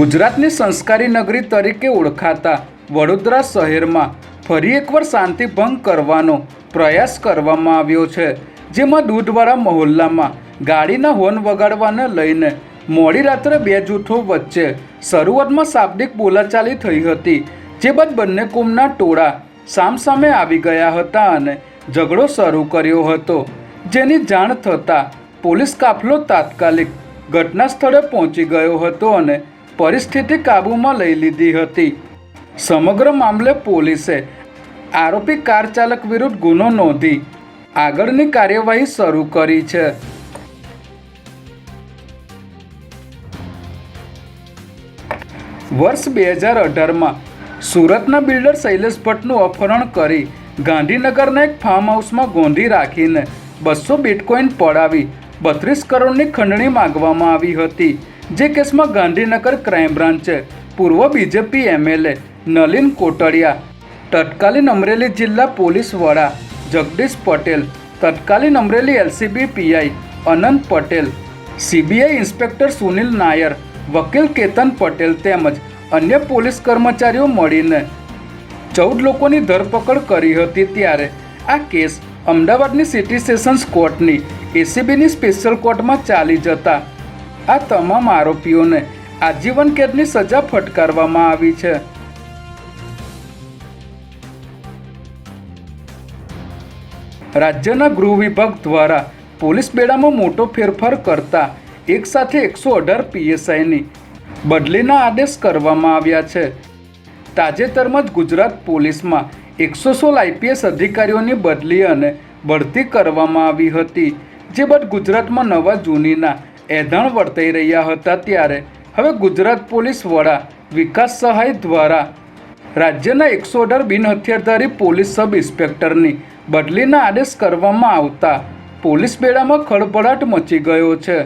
ગુજરાતની સંસ્કારી નગરી તરીકે ઓળખાતા વડોદરા શહેરમાં ફરી એકવાર શાંતિભંગ કરવાનો પ્રયાસ કરવામાં આવ્યો છે, જેમાં દૂધવાળા મહોલ્લામાં ગાડીના હોર્ન વગાડવાને લઈને મોડી રાત્રે બે જૂથો વચ્ચે શરૂઆતમાં શાબ્દિક બોલાચાલી થઈ હતી, જે બાદ બંને કુમના ટોળા સામસામે આવી ગયા હતા અને ઝઘડો શરૂ કર્યો હતો, જેની જાણ થતાં પોલીસ કાફલો તાત્કાલિક ઘટના સ્થળે પહોંચી ગયો હતો અને પરિસ્થિતિ કાબૂમાં લઈ લીધી હતી. સમગ્ર મામલે પોલીસે આરોપી કાર ચાલક વિરુદ્ધ ગુનો નોંધી આગળની કાર્યવાહી શરૂ કરી છે. વર્ષ બે હજાર અઢારમાં સુરતના બિલ્ડર શૈલેષ ભટ્ટનું અપહરણ કરી ગાંધીનગરના એક ફાર્મ હાઉસમાં ગોંધી રાખીને બસો બિટકોઇન પડાવી બત્રીસ કરોડની ખંડણી માગવામાં આવી હતી. જે કેસમાં ગાંધીનગર ક્રાઇમ બ્રાન્ચે પૂર્વ બીજેપી એમએલએ નલિન કોટડિયા, તત્કાલીન અમરેલી જિલ્લા પોલીસ વડા જગદીશ પટેલ, તત્કાલીન Amreli LCB PI Anant Patel CBI inspector Sunil Nair, વકીલ કેતન પટેલ તેમજ અન્ય પોલીસ કર્મચારીઓ મળીને ચૌદ લોકોની ધરપકડ કરી હતી ત્યારે આ કેસ અમદાવાદની સિટી સેશન્સ કોર્ટની એસીબીની સ્પેશિયલ કોર્ટમાં ચાલી જતા આ તમામ આરોપીઓને આજીવન કેદની સજા ફટકારવામાં આવી છે. રાજ્યના ગૃહ વિભાગ દ્વારા પોલીસ બેડામાં મોટો ફેરફાર કરતા એક સાથે એકસો અઢાર પીએસઆઈની બદલીના આદેશ કરવામાં આવ્યા છે. તાજેતરમાં જ ગુજરાત પોલીસમાં એકસો સોળ આઈપીએસ અધિકારીઓની બદલી અને બઢતી કરવામાં આવી હતી, જે બાદ ગુજરાતમાં નવા જૂનીના એધાણ વર્તાઈ રહ્યા હતા ત્યારે હવે ગુજરાત પોલીસ વડા વિકાસ સહાય દ્વારા રાજ્યના એકસો અઢાર બિનહથિયારધારી પોલીસ સબ ઇન્સ્પેક્ટરની બદલીના આદેશ કરવામાં આવતા પોલીસ બેડામાં ખળભળાટ મચી ગયો છે.